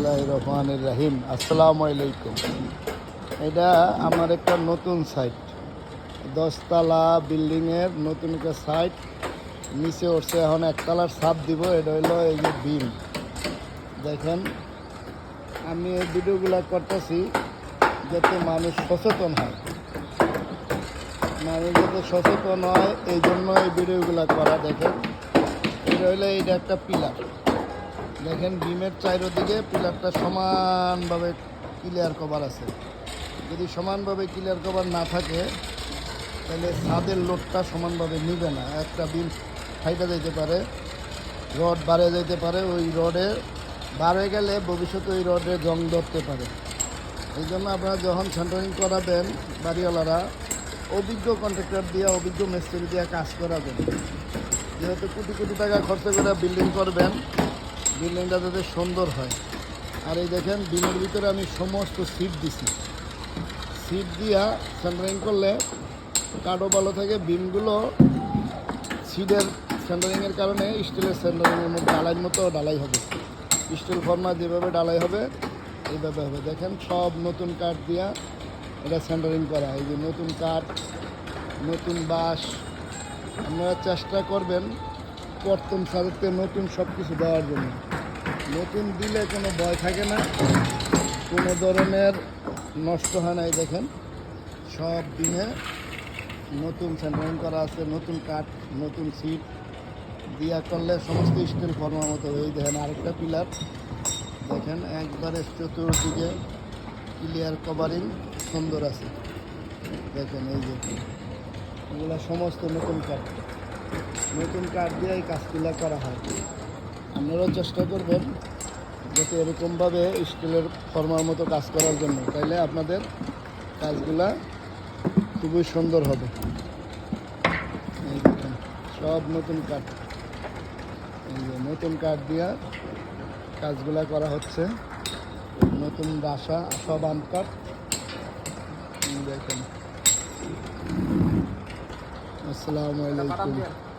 বিসমিল্লাহ রহমান রাহিম। আসসালামু আলাইকুম। এটা আমার একটা নতুন সাইট দশতলা বিল্ডিংয়ের নতুন একটা সাইট নিচে উঠছে এখন একতলার ছাদ দিব, এটা হইল এই যে বিম দেখেন, আমি এই ভিডিওগুলো করতেছি যাতে মানুষ সচেতন হয়। মানুষ যাতে সচেতন হয়, এই জন্য এই ভিডিওগুলো করা, দেখেন। এটা হইল এইটা একটা পিলার দেখেন বিমের চারিদিকে পিলারটা সমানভাবে ক্লিয়ার কভার আছে। যদি সমানভাবে ক্লিয়ার কভার না থাকে, তাহলে ছাদের লোডটা সমানভাবে নিবে না। একটা বিম ফাইটা যেতে পারে, রড বাড়ে যেতে পারে, ওই রডে বাড়ে গেলে ভবিষ্যতে ওই রডে জং ধরতে পারে। এই জন্য আপনারা যখন সেন্টারিং করাবেন বাড়িওয়ালারা, অভিজ্ঞ কন্ট্রাক্টর দিয়ে, অভিজ্ঞ মিস্ত্রি দিয়ে কাজ করাবেন। যেহেতু কোটি কোটি টাকা খরচ করে বিল্ডিং করবেন বিল্ডিংটা যাতে সুন্দর হয়। আর এই দেখেন বিমের ভিতরে আমি সমস্ত সিট দিছি। সিট দিয়া সেন্টারিং করলে কাঠও ভালো থাকে, বিমগুলো সিটের সেন্টারিংয়ের কারণে স্টিলের সেন্টারিংয়ের মধ্যে ডালাই মতো ডালাই হবে। স্টিল ফর্মা যেভাবে ডালাই হবে, এইভাবে হবে। দেখেন, সব নতুন কাঠ দিয়া এটা সেন্টারিং করা। এই যে নতুন কাঠ, নতুন বাঁশ, আপনারা চেষ্টা করবেন প্রথম সারিতে নতুন সব কিছু দেওয়ার জন্য। নতুন দিলে কোনো ভয় থাকে না। কোনো ধরনের নষ্ট হয় নাই, দেখেন। সব দিনে নতুন সেন্টারিং করা আছে, নতুন কাঠ, নতুন সিট দিয়া করলে সমস্ত স্টিল ফর্মার মতো এই দেখেন, আরেকটা পিলার দেখেন, একবারে চতুর্দিকে ক্লিয়ার কভারিং সুন্দর আছে। দেখেন, এই যে এগুলো সমস্ত নতুন কাঠ। নতুন কাঠ দিয়ে এই কাজগুলো করা হয়। আপনারাও চেষ্টা করবেন যাতে এরকমভাবে স্টিলের ফর্মার মতো কাজ করার জন্য। তাইলে আপনাদের কাজগুলা খুবই সুন্দর হবে। সব নতুন কাঠ। এই যে নতুন কাঠ দিয়া কাজগুলা করা হচ্ছে। নতুন বাসা, সব আম কাঠ দেখেন। আসসালামু আলাইকুম।